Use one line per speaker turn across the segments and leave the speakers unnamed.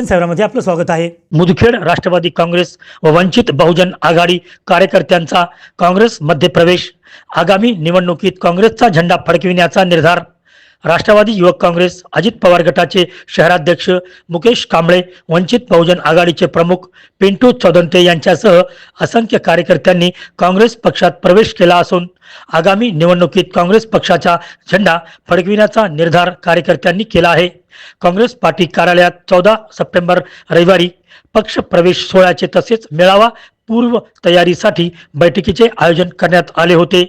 दर्शन शहरामध्ये आपलं स्वागत आहे. मुदखेड राष्ट्रवादी काँग्रेस व वंचित बहुजन आघाडी कार्यकर्त्यांचा काँग्रेस मध्य प्रवेश आगामी निवडणुकीत काँग्रेसचा झेंडा फडकविण्याचा निर्धार राष्ट्रवादी युवक काँग्रेस अजित पवार गटाचे शहराध्यक्ष मुकेश कांबळे वंचित बहुजन आघाडीचे प्रमुख पिंटू चौदंते यांच्यासह असंख्य कार्यकर्त्यांनी काँग्रेस पक्षात प्रवेश केला असून आगामी निवडणुकीत काँग्रेस पक्षाचा झेंडा फडकविण्याचा निर्धार कार्यकर्त्यांनी केला आहे. काँग्रेस पार्टी कार्यालयात चौदा सप्टेंबर रविवारी पक्ष प्रवेश सोहळ्याचे तसेच मेळावा पूर्व तयारीसाठी बैठकीचे आयोजन करण्यात आले होते.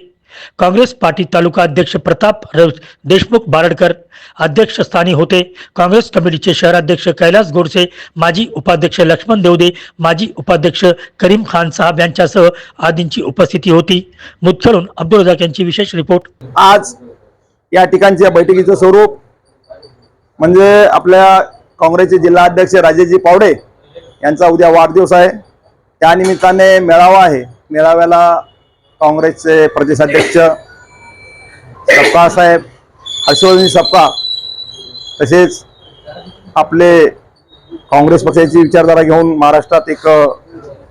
काँग्रेस पार्टी तालुका अध्यक्ष प्रताप देशमुख बारडकर अध्यक्षस्थानी होते. काँग्रेस कमिटीचे शहराध्यक्ष कैलास गोडसे माजी उपाध्यक्ष लक्ष्मण देवदे माजी उपाध्यक्ष करीम खान साहेब यांच्यासह आदींची उपस्थिती होती. मुदखेडून अब्दुल रजाक यांची विशेष रिपोर्ट.
आज या ठिकाणच्या बैठकीचं स्वरूप म्हणजे आपल्या काँग्रेसचे जिल्हाध्यक्ष राजेजी पावडे यांचा उद्या वाढदिवस आहे. त्यानिमित्ताने मेळावा आहे. मेळाव्याला काँग्रेसचे प्रदेशाध्यक्ष सप्पा साहेब हर्षवर्धन सप्पा तसेच आपले काँग्रेस पक्षाची विचारधारा घेऊन महाराष्ट्रात एक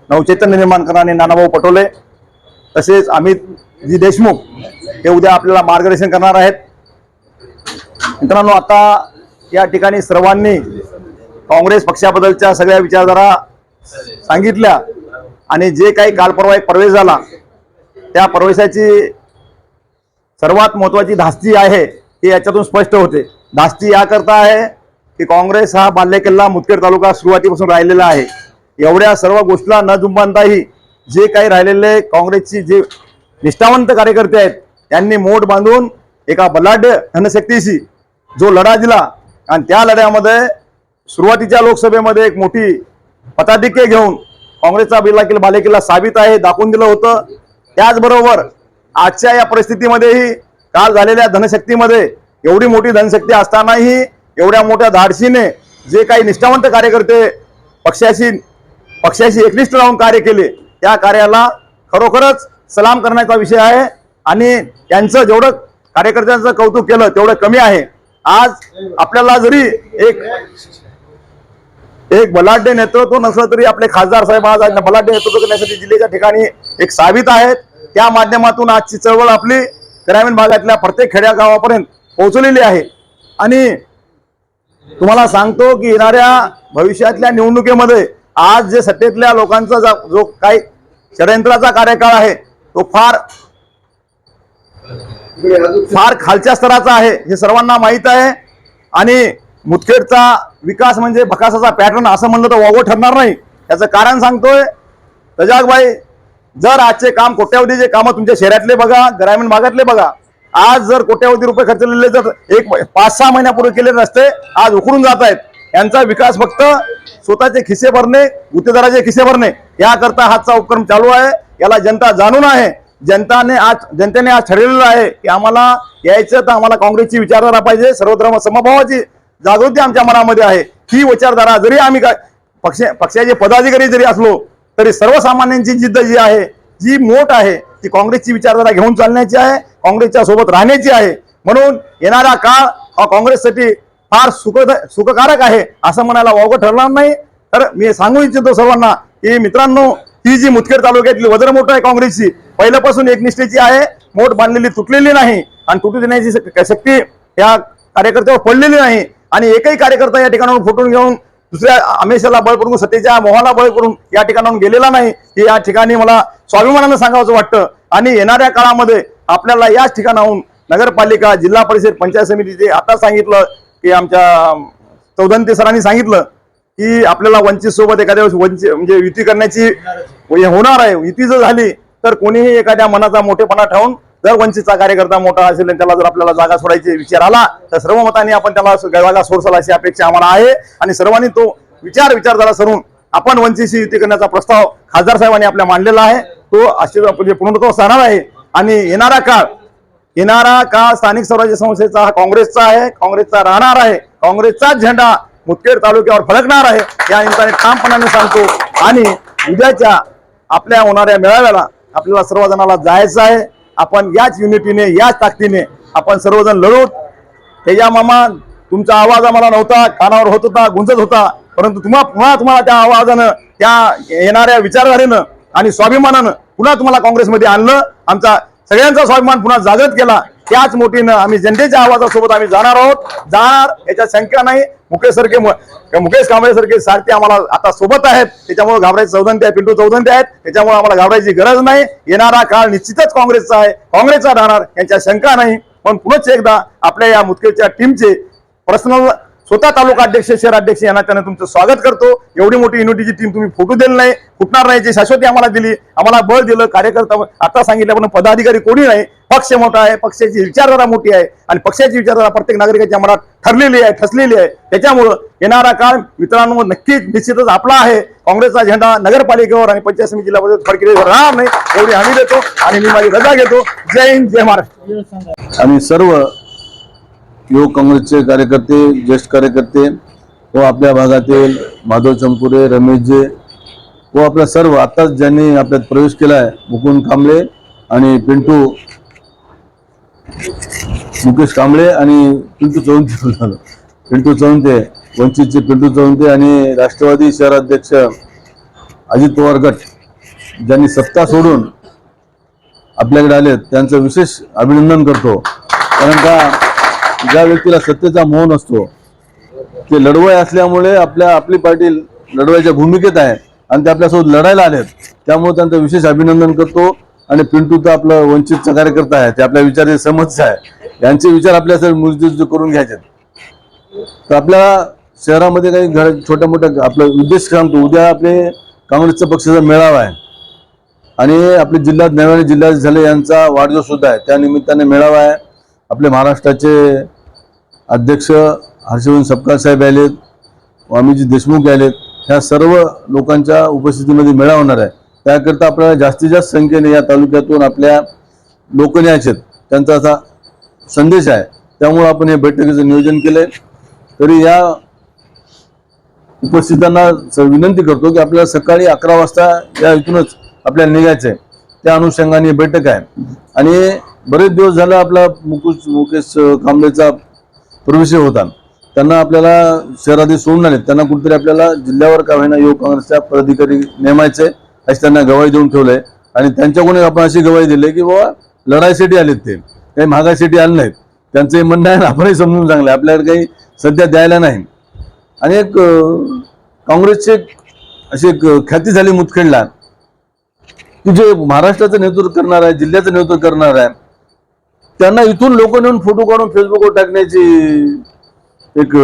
नवचैतन्य निर्माण करणारे नानाभाऊ पटोले तसेच अमितजी देशमुख हे उद्या आपल्याला मार्गदर्शन करणार आहेत. मित्रांनो आता या ठिकाणी सर्वांनी काँग्रेस पक्षाबद्दलच्या सगळ्या विचारधारा सांगितल्या आणि जे काही काल परवा एक प्रवेश झाला त्या प्रवेशाची सर्वात महत्वाची धास्ती आहे ती याच्यातून स्पष्ट होते. धास्ती याकरता आहे की काँग्रेस हा बाल्यकिल्ला मुदखेड तालुका सुरुवातीपासून राहिलेला आहे. एवढ्या सर्व गोष्टीला न जुंबानताही जे काही राहिलेले काँग्रेसची जे निष्ठावंत कार्यकर्ते आहेत त्यांनी मोठ बांधून एका बलाढ्य धनशक्तीशी जो लढा दिला आणि त्या लढ्यामध्ये सुरुवातीच्या लोकसभेमध्ये एक मोठी पताधिक्य घेऊन काँग्रेसचा बिल्ला किल्ला बालेकिल्ला साबित आहे दाखवून दिलं होतं. त्याचबरोबर आजच्या या परिस्थितीमध्येही काल झालेल्या धनशक्तीमध्ये एवढी मोठी धनशक्ती असतानाही एवढ्या मोठ्या धाडशीने जे काही निष्ठावंत कार्यकर्ते पक्षाशी पक्षाशी एकनिष्ठ राहून कार्य केले त्या कार्याला खरोखरच सलाम करण्याचा विषय आहे आणि त्यांचं जेवढं कार्यकर्त्यांचं कौतुक केलं तेवढं कमी आहे. आज आपल्याला जरी एक एक बलाढ्य नेतृत्व नसलं तरी आपले खासदार साहेब आज बलाढ्य नेतृत्व करण्यासाठी जिल्ह्याच्या ठिकाणी एक साबित आहेत. त्या माध्यमातून आजची चळवळ आपली ग्रामीण भागातल्या प्रत्येक खेड्यागावापर्यंत पोहोचलेली आहे. आणि तुम्हाला सांगतो की येणाऱ्या भविष्यातल्या निवडणुकीमध्ये आज जे सत्तेतल्या लोकांचा जो काही षडयंत्राचा कार्यकाळ आहे तो फार फार खालच्या स्तराचा आहे हे सर्वांना माहीत आहे. आणि मुदखेडचा विकास म्हणजे भकासाचा पॅटर्न असं म्हणलं तर वावं ठरणार नाही. याचं कारण सांगतोय रजाकबाई जर आजचे काम कोट्यावधीचे कामं तुमच्या शहरातले बघा ग्रामीण भागातले बघा आज जर कोट्यावधी रुपये खर्चलेले जर एक पाच सहा महिन्यापूर्वी केले रस्ते आज उकडून जात आहेत. यांचा विकास फक्त स्वतःचे खिसे भरणे गुत्तेदाराचे खिसे भरणे याकरता हातचा उपक्रम चालू आहे. याला जनता जाणून आहे. जनताने आज जनतेने आज ठरवलेलं आहे की आम्हाला यायचं तर आम्हाला काँग्रेसची विचारधारा पाहिजे. सर्वधर्म समभावाची जागृती आमच्या मनामध्ये आहे. ही विचारधारा जरी आम्ही काय पक्ष पक्षाचे पदाधिकारी जरी असलो तरी सर्वसामान्यांची जिद्द जी आहे जी मोठ आहे ती काँग्रेसची विचारधारा घेऊन चालण्याची आहे काँग्रेसच्या सोबत राहण्याची आहे. म्हणून येणारा काळ हा काँग्रेससाठी फार सुख सुखकारक आहे असं म्हणायला वावगं ठरणार नाही. तर मी सांगू इच्छितो सर्वांना की मित्रांनो ही जी मुदखेड तालुक्यातली वजर मोठ आहे काँग्रेसची पहिल्यापासून एकनिष्ठेची आहे मोठ बांधलेली तुटलेली नाही आणि तुटू देण्याची शक- शक्ती या कार्यकर्त्यावर पडलेली नाही. आणि एकही कार्यकर्ता या ठिकाणावर फुटून घेऊन दुसऱ्या अमेशाला बळ करून सत्तेच्या मोहाला बळ करून या ठिकाणाहून गेलेला नाही हे या ठिकाणी मला स्वाभिमानानं सांगावं वाटतं. आणि येणाऱ्या काळामध्ये आपल्याला याच ठिकाणाहून नगरपालिका जिल्हा परिषद पंचायत समितीचे आता सांगितलं की आमच्या चौधंती सरांनी सांगितलं की आपल्याला वंचित सोबत एखाद्या वेळेस वंचित म्हणजे युती करण्याची हे होणार आहे. युती जर झाली तर कोणीही एखाद्या मनाचा मोठेपणा ठेवून जर वंचितचा कार्यकर्ता मोठा असेल आणि त्याला जर आपल्याला जागा सोडायची विचार आला तर सर्व मतांनी आपण त्याला जागा सोडसाल अशी अपेक्षा आम्हाला आहे. आणि सर्वांनी तो विचार विचारधारा सरून आपण वंचितशी युती करण्याचा प्रस्ताव खासदार साहेबांनी आपल्या मांडलेला आहे. तो अशी म्हणजे पूर्णत्व राहणार आहे. आणि येणारा काळ येणारा काळ स्थानिक स्वराज्य संस्थेचा हा काँग्रेसचा आहे. काँग्रेसचा राहणार आहे. काँग्रेसचाच झेंडा मुदखेड तालुक्यावर फडकणार आहे. या निमित्ताने ठामपणाने सांगतो. आणि उद्याच्या आपल्या होणाऱ्या मेळाव्याला आपल्याला सर्वजणाला जायचं आहे. आपण याच युनिटीने याच ताकदीने आपण सर्वजण लढू तेजा मामा तुमचा आवाज आम्हाला नव्हता कानावर होत होता गुंजत होता परंतु तुम्हा पुन्हा तुम्हाला त्या आवाजानं त्या येणाऱ्या विचारधारेनं आणि स्वाभिमानानं पुन्हा तुम्हाला काँग्रेसमध्ये आणलं. आमचा सगळ्यांचा स्वाभिमान पुन्हा जागृत केला. त्याच मोठीनं आम्ही जनतेच्या आवाजासोबत आम्ही जाणार आहोत. जाणार याच्यात शंका नाही. मुकेश सारखे मुकेश कांबळे सारखे सारखे आम्हाला आता सोबत आहेत. त्याच्यामुळे घाबरायचे चौदंते आहे पिंटू चौदंते आहेत. त्याच्यामुळे आम्हाला घाबरायची गरज नाही. येणारा काळ निश्चितच काँग्रेसचा आहे. काँग्रेसचा राहणार यांच्या शंका नाही. पण पुनच एकदा आपल्या या मुतकेच्या टीमचे पर्सनल स्वतः तालुका अध्यक्ष शहराध्यक्ष यांना त्यांना तुमचं स्वागत करतो. एवढी मोठी युनिटीची टीम तुम्ही फोटो दिली नाही फुटणार नाही याची शाश्वती आम्हाला दिली आम्हाला बळ दिलं कार्यकर्ता आता सांगितलं पण पदाधिकारी कोणी नाही पक्ष मोठा आहे पक्षाची विचारधारा मोठी आहे आणि पक्षाची विचारधारा प्रत्येक नागरिकाच्या मनात ठरलेली आहे ठसलेली आहे. त्याच्यामुळं येणारा काळ मित्रांनो नक्कीच निश्चितच आपला आहे. काँग्रेसचा झेंडा नगरपालिकेवर आणि पंचायत समितीला फडकेवर राहणार नाही एवढी हमी देतो आणि मी माझी रजा घेतो. जय हिंद जय महाराष्ट्र.
आम्ही सर्व युवक काँग्रेसचे कार्यकर्ते ज्येष्ठ कार्यकर्ते व आपल्या भागातील माधव चंपुरे रमेशजी व आपल्या सर्व आताच ज्यांनी आपल्यात प्रवेश केला आहे मुकुंद कांबळे आणि पिंटू मुकेश कांबळे आणि पिंटू चौंते झालं पिंटू चौंते वंचितचे पिंटू चौंते आणि राष्ट्रवादी शहराध्यक्ष अजित पवार गट ज्यांनी सत्ता सोडून आपल्याकडे आले त्यांचं विशेष अभिनंदन करतो. कारण का ज्या व्यक्तीला सत्तेचा मोह नसतो ते लढवय असल्यामुळे आपल्या आपली पार्टी लढवायच्या भूमिकेत आहे आणि ते आपल्यासोबत लढायला आलेत. त्यामुळे त्यांचं विशेष अभिनंदन करतो आणि पिंटू तर आपलं वंचितचा कार्यकर्ता आहे ते आपल्या विचार समज आहे. यांचे विचार आपल्यासाठी मुजूज करून घ्यायचे तर आपल्या शहरामध्ये काही घर छोट्या मोठ्या आपला उद्देश सांगतो उद्या आपले काँग्रेसच्या पक्षाचा मेळावा आहे. आणि आपले जिल्ह्यात नव्याने जिल्ह्यात झाले यांचा वाढदिवस सुद्धा आहे. त्या निमित्ताने मेळावा आहे. आपले महाराष्ट्राचे अध्यक्ष हर्षवर्धन सपकाळ साहेब आलेत स्वामीजी देशमुख आलेत. ह्या सर्व लोकांच्या उपस्थितीमध्ये मेळा होणार आहे. त्याकरता आपल्याला जास्तीत जास्त संख्येने या तालुक्यातून आपल्या लोक न्यायचे त्यांचा असा संदेश आहे. त्यामुळं आपण या बैठकीचं नियोजन केलंय. तरी या उपस्थितांना विनंती करतो की आपल्याला सकाळी अकरा वाजता या इथूनच आपल्याला निघायचं आहे त्या अनुषंगाने बैठक आहे. आणि बरेच दिवस झाला आपला मुकुश मुकेश कांबळेचा प्रवेश होता त्यांना आपल्याला शहरात सोडून आले त्यांना कुठेतरी आपल्याला जिल्ह्यावर का होईना युवक काँग्रेसच्या पदाधिकारी नेमायचे अशी त्यांना गवाही देऊन ठेवलंय. आणि त्यांच्याकडून आपण अशी गवाही दिली की बाबा लढाईसाठी आलेत ते. काही महागाईसाठी आले नाहीत. त्यांचं म्हणणं आहे ना आपणही समजून चांगलं आपल्याकडे काही सध्या द्यायला नाही. आणि एक काँग्रेसची एक अशी एक ख्याती झाली मुतखेडला की जे महाराष्ट्राचं नेतृत्व करणार आहे जिल्ह्याचं नेतृत्व करणार आहे त्यांना इथून लोक नेऊन फोटो काढून फेसबुकवर टाकण्याची एक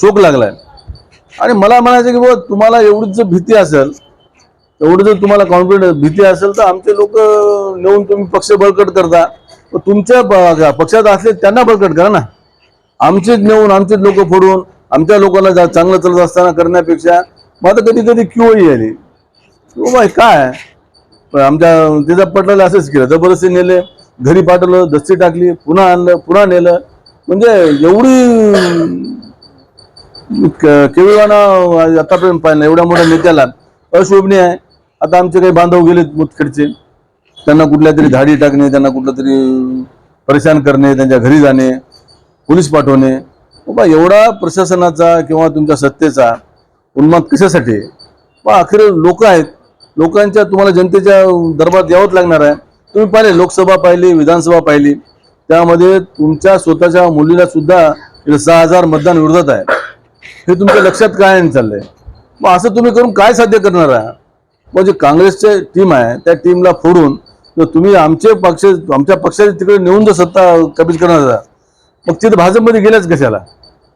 शोक लागलाय. आणि मला म्हणायचं की बाबा तुम्हाला एवढीच जर भीती असेल एवढं जर तुम्हाला कॉन्फिडन्स भीती असेल तर आमचे लोक नेऊन तुम्ही पक्ष बळकट करता. तुमच्या पक्षात असले त्यांना बळकट करा ना. आमचेच नेऊन आमचेच लोक फोडून आमच्या लोकांना जा- चांगलं चालत असताना करण्यापेक्षा मग आता कधी कधी क्यूही आली. बाबा काय? आमच्या त्याचा पटलेलं असंच केलं. जबरदस्ती नेले. घरी पाठवलं दस्ती टाकली पुन्हा आणलं पुन्हा नेलं. म्हणजे एवढी क- आतापर्यंत पाहिलं एवढ्या मोठ्या नेत्याला अशोभनीय आहे. आता आमचे काही बांधव गेलेत मुतखेडचे. त्यांना कुठल्या तरी धाडी टाकणे त्यांना कुठलं तरी परेशान करणे त्यांच्या घरी जाणे पोलीस पाठवणे. बाबा एवढा प्रशासनाचा किंवा तुमच्या सत्तेचा उन्माद कशासाठी बा अखेर लोक आहेत. लोकांच्या तुम्हाला जनतेच्या दरबारात यावंच लागणार आहे. तुम्ही पाहिले लोकसभा पाहिली विधानसभा पाहिली. त्यामध्ये तुमच्या स्वतःच्या मुलीला सुद्धा सहा हजार मतदान विरोधात आहे. हे तुमच्या लक्षात काय चाललंय? मग असं तुम्ही करून काय साध्य करणार आहात? मग जे काँग्रेसचे टीम आहे त्या टीमला फोडून जर तुम्ही आमचे पक्ष आमच्या पक्षाचे तिकडे नेऊन जर सत्ता कबीज करणार आहात, मग तिथे भाजपमध्ये गेल्याच कशाला?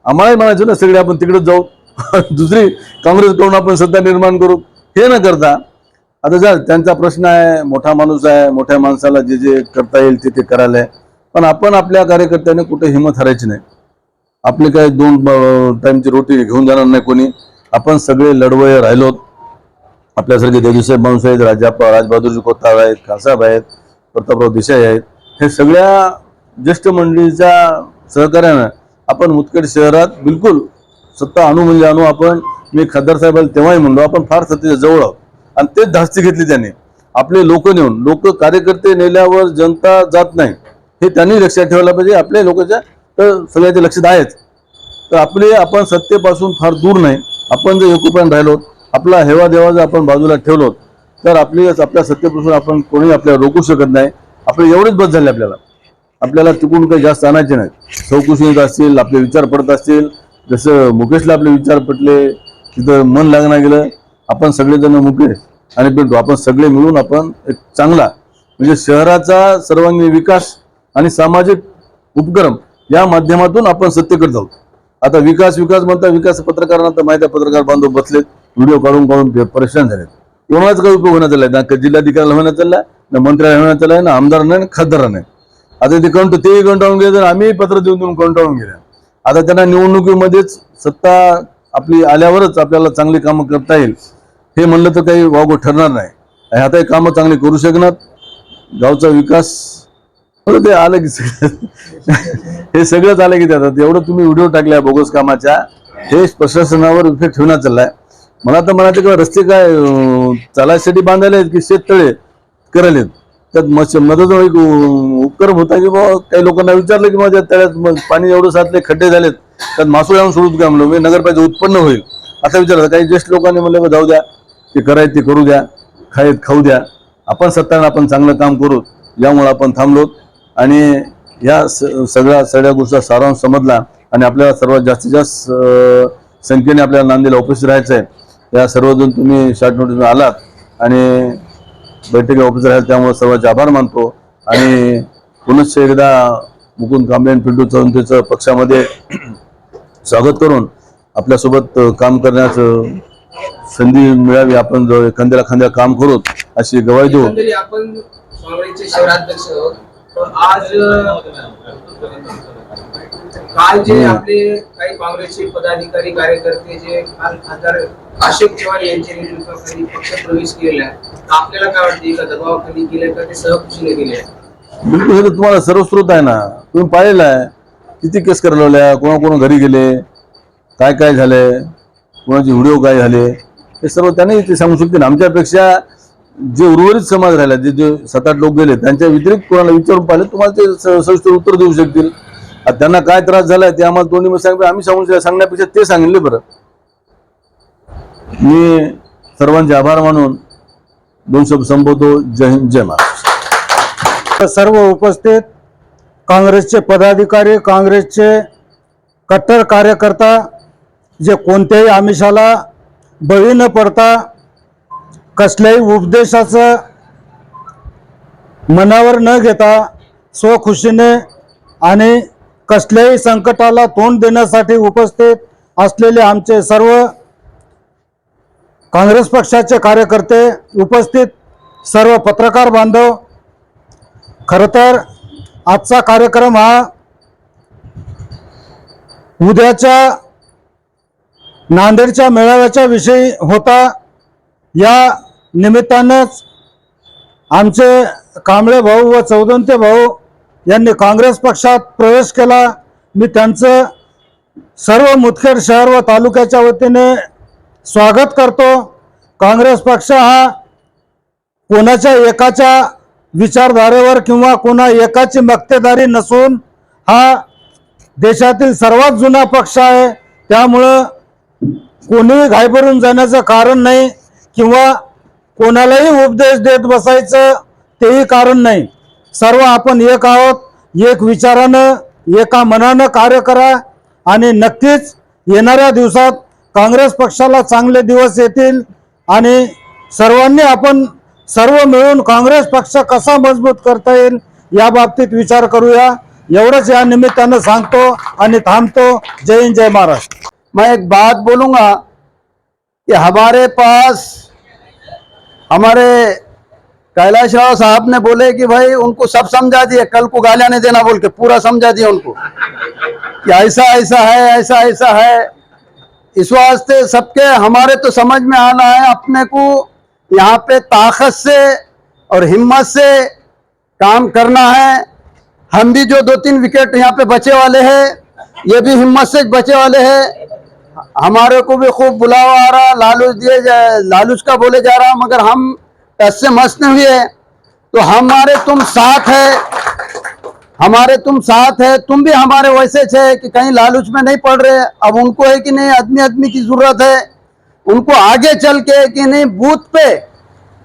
आम्हालाही म्हणायचं ना सगळे आपण तिकडे जाऊ. दुसरी काँग्रेसकडून आपण सत्ता निर्माण करू. हे न करता आता जर त्यांचा प्रश्न आहे मोठा माणूस आहे मोठ्या माणसाला जे जे करता येईल ते ते करायला आहे. पण आपण आपल्या कार्यकर्त्याने कुठे हिंमत हरायची नाही. आपले काय दोन टाईमची रोटी घेऊन जाणार नाही कोणी. आपण सगळे लढवय राहिलो आपल्यासारखे देवीसाहेब माणूस आहेत राजाप्पा राजबहादूरजी कोताळ आहेत खासाब आहेत प्रतापराव देसाई आहेत. हे सगळ्या ज्येष्ठ मंडळीच्या सहकार्यानं आपण मुतखेड शहरात बिलकुल सत्ता आणू म्हणजे आणू आपण. मी खासदार साहेबाला तेव्हाही म्हणलो आपण फार सत्तेच्या जवळ आहोत. आणि तेच धास्ती घेतली त्यांनी. आपले लोक नेऊन लोक कार्यकर्ते नेल्यावर जनता जात नाही. हे त्यांनी लक्षात ठेवायला पाहिजे. आपल्या लोकांच्या तर सगळ्याच्या लक्षात आहेच तर आपले आपण सत्तेपासून फार दूर नाही. आपण जर एकोप्यान राहिलो आपला हेवा देवा जर आपण बाजूला ठेवलो तर आपली आपल्या सत्तेपासून आपण कोणी आपल्याला रोखू शकत नाही. आपले एवढेच बस झाले आपल्याला. आपल्याला तिकडून काही जास्त आणायचे नाही. चौकशी येत असतील आपले विचार पडत असतील. जसं मुकेशला आपले विचार पटले तिथं मन लागणार गेलं. आपण सगळेजण मुकेश आणि पिंटू आपण सगळे मिळून आपण एक चांगला म्हणजे शहराचा सर्वांगीण विकास आणि सामाजिक उपक्रम या माध्यमातून आपण सत्तेकडे जाऊ. आता विकास विकास म्हणता विकास पत्रकारांना तर माहिती पत्रकार बांधव बसलेत व्हिडिओ काढून काढून परेशान झालेत. एवढाच काही उपयोग होण्यात चाललाय ना जिल्हाधिकाऱ्याला होण्यात चाललाय ना मंत्र्याला होण्यात आला ना आमदार नाही ना खासदार नाही. आता ते कंट तेही कंटाळून गेले तर आम्ही पत्र देऊन देऊन कंटाळून गेल्या आता त्यांना निवडणुकीमध्येच सत्ता आपली आल्यावरच आपल्याला चांगली कामं करता येईल. हे म्हणलं तर काही वागो ठरणार नाही. आणि आता हे कामं चांगली करू शकणार. गावचा विकास ते आलं की हे सगळंच आलं की त्यात एवढं तुम्ही व्हिडिओ टाकल्या बोगस कामाच्या हे प्रशासनावर इफेक्ट ठेवण्यात चाललाय. मला तर म्हणायचं की रस्ते काय चालायसाठी बांधायले आहेत की शेततळे करायले आहेत. त्यात मस्त मदत उपक्रम होता की बाबा काही लोकांना विचारलं की माझ्या तळ्यात पाणी एवढं साचले खड्डे झालेत. त्यात मासोळी आणून सोडू का म्हणलं? म्हणजे नगरपालिका उत्पन्न होईल. असा विचारलं काही ज्येष्ठ लोकांनी म्हणलं "बा, जाऊ द्या. ते करायचं ते करू द्या खायत खाऊ द्या. आपण सत्ताना आपण चांगलं काम करू यामुळे आपण थांबलो. आणि या स- सगळ्या सगळ्या गोष्टीचा सारांश समजला आणि आपल्याला सर्वात जास्तीत जास्त संख्येने आपल्याला नांदेडला उपस्थित राहायचं आहे या सर्वजण तुम्ही शॉर्ट नोटीस आलात आणि बैठकी ऑफिसर आहेत त्यामुळे सर्वांचे आभार मानतो. आणि पुनश्च एकदा मुकुंद कांबळे आणि पिंटू चौंतेचं पक्षामध्ये स्वागत करून आपल्यासोबत काम करण्याचं संधी मिळावी आपण जो खांद्याला खांद्याला काम करू अशी गवाही देऊ.
आपण शहराध्यक्ष आज काल जे आपले काही काँग्रेसचे पदाधिकारी कार्यकर्ते जे काल खासदार चव्हाण यांच्या नेतृत्वाखाली पक्ष प्रवेश केला आपल्याला काय वाटते का दबावाखाली गेले का? ते सहकुशीने गेले
बिलकुल हे तर तुम्हाला सर्व स्रोत आहे ना. तुम्ही पाहिलेलं आहे. किती केस करायला कोणा कोणा घरी गेले? काय काय झाले कोणाचे व्हिडिओ काय झाले हे सर्व त्यांनी ते सांगू शकतील. आमच्यापेक्षा जे उर्वरित समाज राहिला जे जे सात आठ लोक गेले त्यांच्या व्यतिरिक्त कोणाला विचारून पाहिले तुम्हाला ते सविस्तर उत्तर देऊ शकतील. त्यांना काय त्रास झालाय ते आम्हाला दोन्ही मध्ये सांगितलं. आम्ही सांगू सांगण्यापेक्षा ते सांगितले बरं. मी सर्वांचे आभार मानून दोन शब्द संबोधतो जय हिंद जय महाराष्ट्र.
सर्व उपस्थित काँग्रेसचे पदाधिकारी काँग्रेसचे कट्टर कार्यकर्ता जे कोणत्याही आमिषाला बळी न पडता कसल्याही उपदेशाचं मनावर न घेता स्वखुशीने आणि कसल्याही संकटाला तोंड देण्यासाठी उपस्थित असलेले आमचे सर्व काँग्रेस पक्षाचे कार्यकर्ते उपस्थित सर्व पत्रकार बांधव खरं तर आजचा कार्यक्रम हा उद्याच्या नांदेडच्या मेळाव्याच्या विषयी होता. या निमित्तानंच आमचे कांबळे भाऊ व चौदंते भाऊ यांनी काँग्रेस पक्षात प्रवेश केला. मी त्यांचं सर्व मुदखेड शहर व तालुक्याच्या वतीने स्वागत करतो. काँग्रेस पक्ष हा कोणाच्या एकाच्या विचारधारेवर किंवा कोणा एकाची मक्तेदारी नसून हा देशातील सर्वात जुना पक्ष आहे. त्यामुळं कोणीही घायभरून जाण्याचं कारण नाही किंवा कोणालाही उपदेश देत बसायचं तेही कारण नाही. सर्व आपण एक आहोत एक विचारानं एका मनानं कार्य करा आणि नक्कीच येणाऱ्या दिवसात काँग्रेस पक्षाला चांगले दिवस येतील आणि सर्वांनी आपण सर्व मिळून काँग्रेस पक्ष कसा मजबूत करता येईल या बाबतीत विचार करूया. एवढंच या निमित्तानं सांगतो आणि थांबतो. जय हिंद जय महाराष्ट्र.
मैं एक बात बोलूँगा कि हमारे पास, हमारे कैलाश राव साहब ने बोले कि भाई उनको सब समझा दिए, कल को गालियाँ नहीं देना बोल के, पूरा समझा दिया उनको। कि ऐसा ऐसा है, ऐसा ऐसा है। इस वास्ते सबके, हमारे तो समझ में आना है, अपने को यहाँ पे ताकत से और हिम्मत से काम करना है। हम भी जो दो तीन विकेट यहाँ पे बचे वाले हैं, ये भी हिम्मत से बचे वाले हैं। हमारे को भी खूब बुलावा आ रहा लालूच दिए जा लालूच का बोले जा रहा मगर हम टच से मस्त नहीं हुए। तो हमारे तुम साथ है, हमारे तुम साथ है, तुम भी हमारे वैसे छे कि कहीं लालूच में नहीं पड़ रहे। अब उनको है कि नहीं आदमी आदमी की ज़रूरत है। उनको आगे चल के कि नहीं, बूथ पे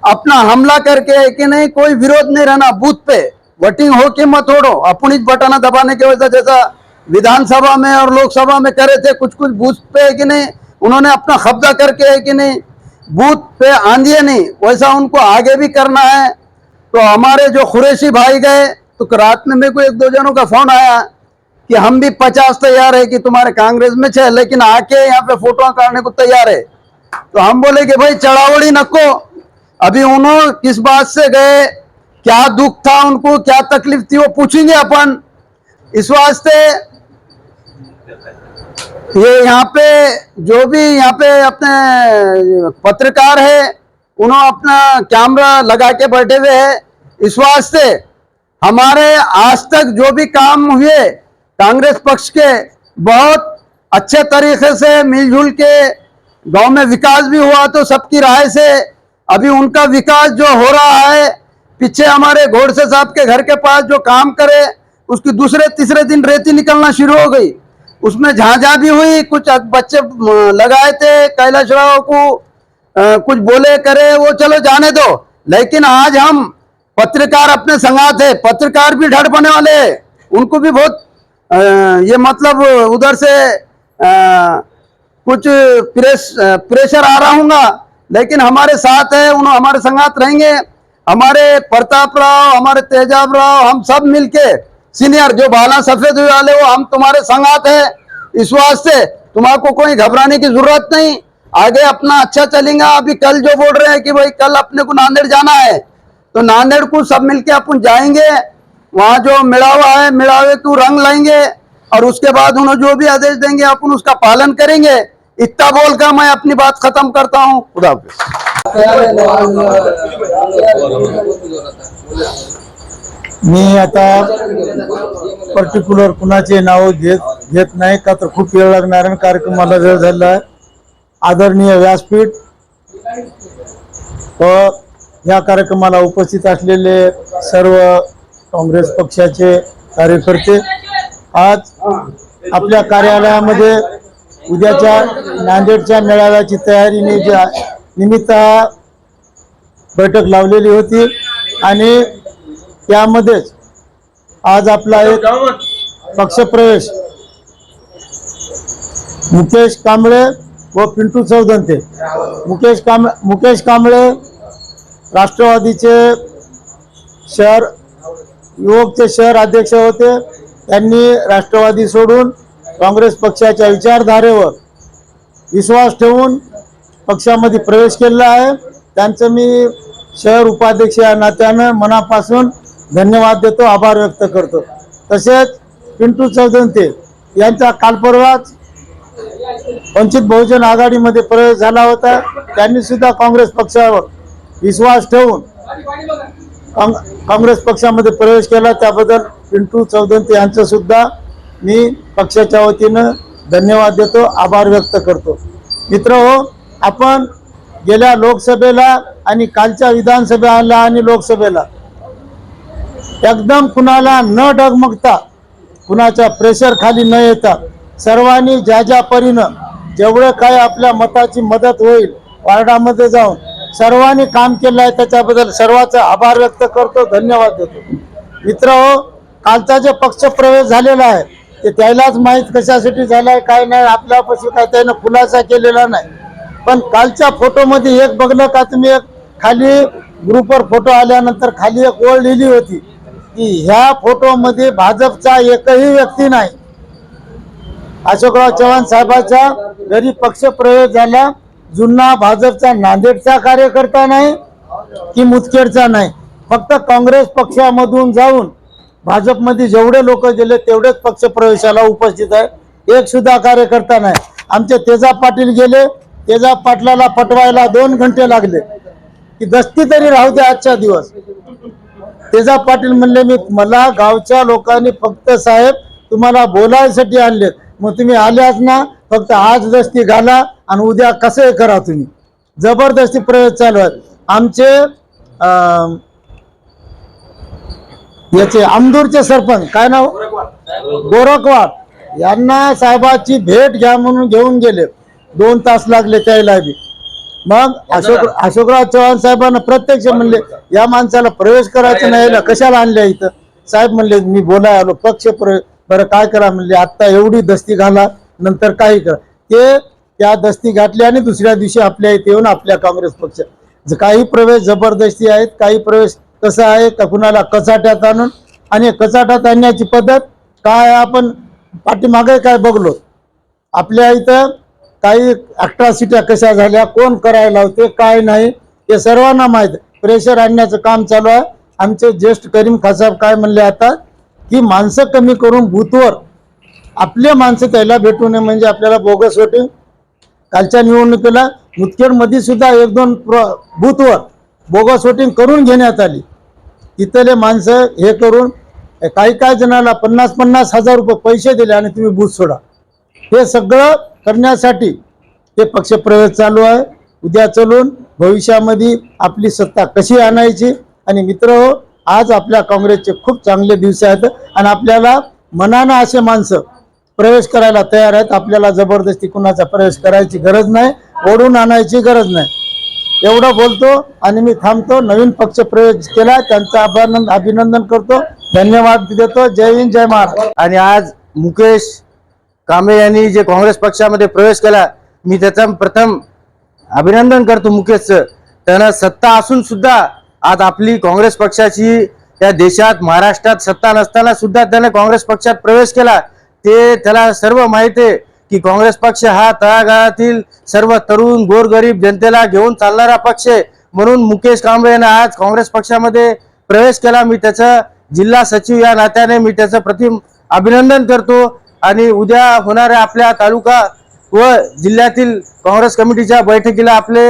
अपना हमला करके कि नहीं, कोई विरोध नहीं रहना, बूथ पे। वोटिंग हो कि मत छोड़ो अपनी बटन दबाने की वजह जैसा विधानसभा में और लोकसभा में करे थे कुछ कुछ बूथ पे है कि नहीं? उन्होंने अपना कब्जा करके है कि नहीं? बूथ पे आंधिए नहीं, वैसा उनको आगे भी करना है। तो हमारे जो कुरैशी भाई गए तो रात में मेरे को एक दो जनों का फ़ोन आया कि हम भी पचास तैयार है कि तुम्हारे कांग्रेस में छे, लेकिन आके यहाँ पे फ़ोटो काटने को तैयार है। तो हम बोले कि भाई चढ़ावड़ी नको अभी उन्होंने किस बात से गए, क्या दुख था उनको, क्या तकलीफ़ थी, वो पूछेंगे अपन। इस वास्ते ये यहाँ पे जो भी यहाँ पे अपने पत्रकार है, उन्होंने अपना कैमरा लगा के बैठे हुए है। इस वास्ते हमारे आज तक जो भी काम हुए, कांग्रेस पक्ष के बहुत अच्छे तरीके से मिलजुल के गाँव में विकास भी हुआ तो सबकी राय से अभी उनका विकास जो हो रहा है, पीछे हमारे घोड़से साहब के घर के पास जो काम करे, उसकी दूसरे तीसरे दिन रेती निकलना शुरू हो गई। उसमें झांझा भी हुई कुछ बच्चे लगाए थे कैलाश राव को अ, कुछ बोले करे वो चलो जाने दो। लेकिन आज हम पत्रकार अपने संगात है पत्रकार भी ढड़ बने वाले उनको भी बहुत ये मतलब उधर से अ, कुछ प्रेस प्रेशर आ रहा हूँगा। लेकिन हमारे साथ है उन्होंने हमारे संगात रहेंगे। हमारे प्रताप राव हमारे तेजाब राव हम सब मिलके सीनियर जो बाला सफ़ेद वाले, वो हम तुम्हारे संगात है। इस वास्ते तुम्हारे कोई घबराने की ज़रूरत नहीं। आगे अपना अच्छा चलेगा। अभी कल जो बोल रहे हैं कि भाई कल अपने को नांदेड़ जाना है तो नांदेड़ को सब मिलके अपन जाएँगे। वहाँ जो मिलावा है, मिलावे को रंग लाएँगे और उसके बाद उन्होंने जो भी आदेश देंगे, अपन उसका पालन करेंगे। इतना बोल कर मैं अपनी बात खत्म करता हूँ। खुदा
मी आता पर्टिक्युलर कुणाचे नाव घेत घेत नाही का तर खूप वेळ लागणार आणि कार्यक्रमाला वेळ झालेला आहे. आदरणीय व्यासपीठ व या कार्यक्रमाला उपस्थित असलेले सर्व काँग्रेस पक्षाचे कार्यकर्ते आज आपल्या कार्यालयामध्ये उद्याच्या नांदेडच्या मेळाव्याची तयारी निमित्त बैठक लावलेली होती आणि त्यामध्येच आज आपला एक पक्षप्रवेश. मुकेश कांबळे व पिंटू चौदंते मुकेश कांब मुकेश कांबळे राष्ट्रवादीचे शहर युवकचे शहर अध्यक्ष होते. त्यांनी राष्ट्रवादी सोडून काँग्रेस पक्षाच्या विचारधारेवर विश्वास ठेवून पक्षामध्ये प्रवेश केलेला आहे. त्यांचं मी शहर उपाध्यक्ष या नात्यानं मनापासून धन्यवाद देतो आभार व्यक्त करतो. तसेच पिंटू चौदंते यांचा कालपर्वाच वंचित बहुजन आघाडीमध्ये प्रवेश झाला होता. त्यांनी सुद्धा काँग्रेस पक्षावर विश्वास ठेवून काँग्रेस पक्षामध्ये प्रवेश केला. त्याबद्दल पिंटू चौदंते यांचं सुद्धा मी पक्षाच्या वतीनं धन्यवाद देतो आभार व्यक्त करतो. मित्र हो आपण गेल्या लोकसभेला आणि कालच्या विधानसभेला आणि लोकसभेला एकदम कुणाला न डगमगता कुणाच्या प्रेशर खाली न येता सर्वांनी ज्या ज्या परीनं जेवढं काय आपल्या मताची मदत होईल वार्डामध्ये जाऊन सर्वांनी काम केलं आहे त्याच्याबद्दल सर्वांचा आभार व्यक्त करतो धन्यवाद देतो. मित्र हो कालचा जे पक्ष प्रवेश झालेला आहे ते त्यालाच माहीत कशासाठी झालाय काय नाही आपल्यापाशी काय त्यानं खुलासा केलेला नाही. पण कालच्या फोटोमध्ये एक बघलं का तुम्ही एक खाली ग्रुपवर फोटो आल्यानंतर खाली एक ओळ लिहिली होती की ह्या फोटोमध्ये भाजपचा एकही व्यक्ती नाही. अशोकराव चव्हाण साहेबाचा घरी पक्ष प्रवेश झाला. जुन्ना भाजपचा नांदेडचा कार्यकर्ता नाही की मुदखेडचा नाही. फक्त काँग्रेस पक्षामधून जाऊन भाजपमध्ये जेवढे लोक गेले तेवढेच पक्ष प्रवेशाला उपस्थित आहे. एक सुद्धा कार्यकर्ता नाही. आमचे तेजा पाटील गेले. तेजा पाटलाला पटवायला दोन घंटे लागले. की दस्ती तरी राहू दे आजचा दिवस. तेजा पाटील म्हणले मी मला गावच्या लोकांनी फक्त साहेब तुम्हाला बोलायसाठी आणलेत. मग तुम्ही आल्याच ना फक्त आज दस्ती घाला आणि उद्या कसंही करा तुम्ही? जबरदस्ती प्रवेश चालू आहेत. आमचे अं, याचे आमदूरचे सरपंच काय नाव? गोरखवाड. यांना साहेबाची भेट घ्या म्हणून घेऊन गेले. दोन तास लागले त्याला बी. मग अशोक अशोकराव चव्हाण साहेबांना प्रत्यक्ष म्हणले या माणसाला प्रवेश करायचा नाही ना कशाला आणल्या इथं? साहेब म्हणले मी बोलाय आलो पक्ष बरं काय करा? म्हणले आता एवढी दस्ती घाला नंतर काही करा. ते त्या दस्ती घातली आणि दुसऱ्या दिवशी आपल्या इथे येऊन आपल्या काँग्रेस पक्ष काही प्रवेश जबरदस्ती आहेत काही प्रवेश कसं आहे का कुणाला कचाट्यात आणून आणि कचाट्यात आणण्याची पद्धत काय आपण पाठीमागे काय बघलो? आपल्या इथं काही अट्रॉसिट्या कशा झाल्या कोण करायला होते काय नाही हे सर्वांना माहीत. प्रेशर आणण्याचं काम चालू आहे. आमचे ज्येष्ठ करीम खासाब काय म्हणले आता की माणसं कमी करून भूतवर आपले माणसं त्याला भेटू नये म्हणजे आपल्याला बोगस वोटिंग. कालच्या निवडणुकीला मुदखेडमध्ये सुद्धा एक दोन प्र बूथवर बोगस वोटिंग करून घेण्यात आली. तिथले माणसं हे करून काही काही जणाला पन्नास पन्नास हजार रुपये पैसे दिले आणि तुम्ही बूथ सोडा. हे सगळं करण्यासाठी ते पक्षप्रवेश चालू आहे. उद्या चलून भविष्यामध्ये आपली सत्ता कशी आणायची? आणि मित्र हो आज आपल्या काँग्रेसचे खूप चांगले दिवस आहेत आणि आपल्याला मनानं असे माणसं प्रवेश करायला तयार आहेत. आपल्याला जबरदस्ती कुणाचा प्रवेश करायची गरज नाही ओढून आणायची गरज नाही. एवढं बोलतो आणि मी थांबतो. नवीन पक्ष प्रवेश केला त्यांचा अभिनंदन अभिनंदन करतो. धन्यवाद देतो. जय हिंद जय महाराज
आणि आज मुकेश कांबळे यांनी जे काँग्रेस पक्षामध्ये प्रवेश केला मी त्याचा प्रथम अभिनंदन करतो मुकेशचं त्यानं सत्ता असून सुद्धा आज आपली काँग्रेस पक्षाची त्या देशात महाराष्ट्रात सत्ता नसताना सुद्धा त्याने काँग्रेस पक्षात प्रवेश केला. ते त्याला सर्व माहीत आहे की काँग्रेस पक्ष हा तळागाळातील सर्व तरुण गोरगरीब जनतेला घेऊन चालणारा पक्ष आहे. म्हणून मुकेश कांबळे यांना आज काँग्रेस पक्षामध्ये प्रवेश केला. मी त्याचं जिल्हा सचिव या नात्याने मी त्याचं प्रतिम अभिनंदन करतो. आणि उद्या होणाऱ्या आपल्या तालुका व जिल्ह्यातील काँग्रेस कमिटीच्या बैठकीला आपले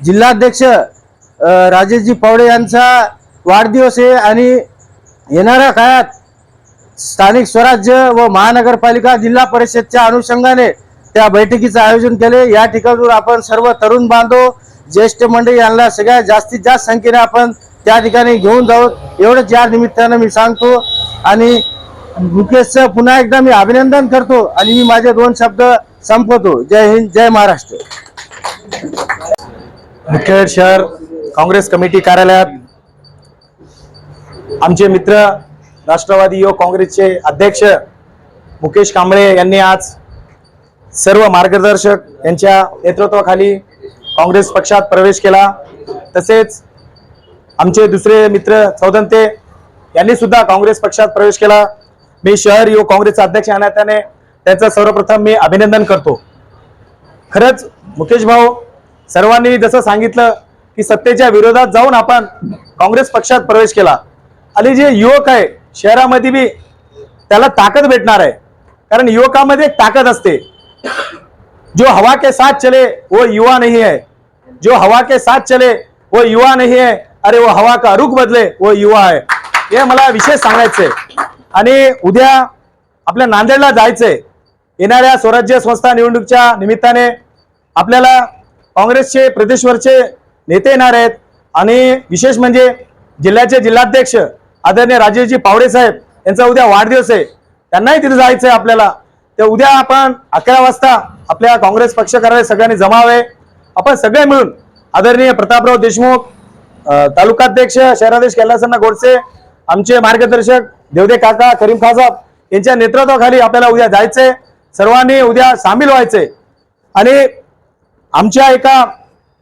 जिल्हाध्यक्ष राजेशजी पावडे यांचा वाढदिवस आहे आणि येणाऱ्या काळात स्थानिक स्वराज्य व महानगरपालिका जिल्हा परिषदच्या अनुषंगाने त्या बैठकीचं आयोजन केले. या ठिकाणून आपण सर्व तरुण बांधव ज्येष्ठ मंडळी यांना सगळ्यात जास्तीत जास्त संख्येने आपण त्या ठिकाणी घेऊन जाऊ. एवढंच या निमित्तानं मी सांगतो. आणि मुकेशचं पुन्हा एकदा मी अभिनंदन करतो आणि मी माझे दोन शब्द संपवतो. जय हिंद जय महाराष्ट्र.
मुखेड शहर काँग्रेस कमिटी कार्यालयात आमचे मित्र राष्ट्रवादी युवक काँग्रेसचे अध्यक्ष मुकेश कांबळे यांनी आज सर्व मार्गदर्शक यांच्या नेतृत्वाखाली काँग्रेस पक्षात प्रवेश केला. तसेच आमचे दुसरे मित्र चौदंते यांनी सुद्धा काँग्रेस पक्षात प्रवेश केला. मी शहर युवक काँग्रेसचा अध्यक्ष या नात्याने त्याचं सर्वप्रथम मी अभिनंदन करतो. खरंच मुकेश भाऊ सर्वांनी जसं सांगितलं की सत्तेच्या विरोधात जाऊन आपण काँग्रेस पक्षात प्रवेश केला. आणि जे युवक आहे शहरामध्ये बी त्याला ताकद भेटणार आहे. कारण युवकामध्ये एक ताकद असते. जो हवा के साथ चले वो युवा नहीं है. जो हवा के साथ चले वो युवा नहीं है. अरे वो हवा का रुख बदले वो युवा है. हे मला विशेष सांगायचंय. आणि उद्या आपल्या नांदेडला जायचंय. येणाऱ्या स्वराज्य संस्था निवडणुकीच्या निमित्ताने आपल्याला काँग्रेसचे प्रदेशवरचे नेते येणार आहेत. आणि विशेष म्हणजे जिल्ह्याचे जिल्हाध्यक्ष आदरणीय राजेशजी पावडे साहेब यांचा उद्या वाढदिवस आहे. त्यांनाही तिथे जायचं आहे आपल्याला. तर उद्या आपण अकरा वाजता आपल्या काँग्रेस पक्ष सगळ्यांनी जमावे. आपण सगळे मिळून आदरणीय प्रतापराव देशमुख तालुकाध्यक्ष शहराध्यक्ष कैलासांना गोडसे आमचे मार्गदर्शक देवदे काका करीम खासाब यांच्या नेतृत्वाखाली आपल्याला उद्या जायचंय. सर्वांनी उद्या सामील व्हायचंय. आणि आमच्या एका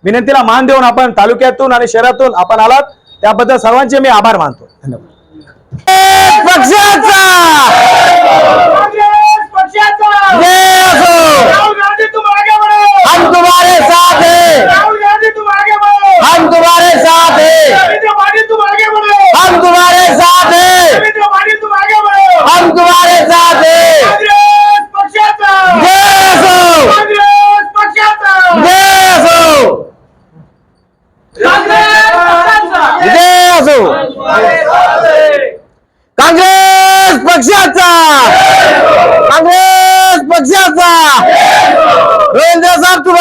विनंतीला मान देऊन आपण तालुक्यातून आणि शहरातून आपण आलात. त्याबद्दल सर्वांचे मी आभार मानतो. धन्यवाद.
हम तुम्हारे साथ हैं। हम तुम्हारे साथ हैं। हम तुम्हारे साथ हैं। हम तुम्हारे साथ हैं असो काँग्रेस पक्षाचा! काँग्रेस पक्षाचा रोहिंद्र साहब तुम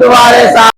द्वारे सा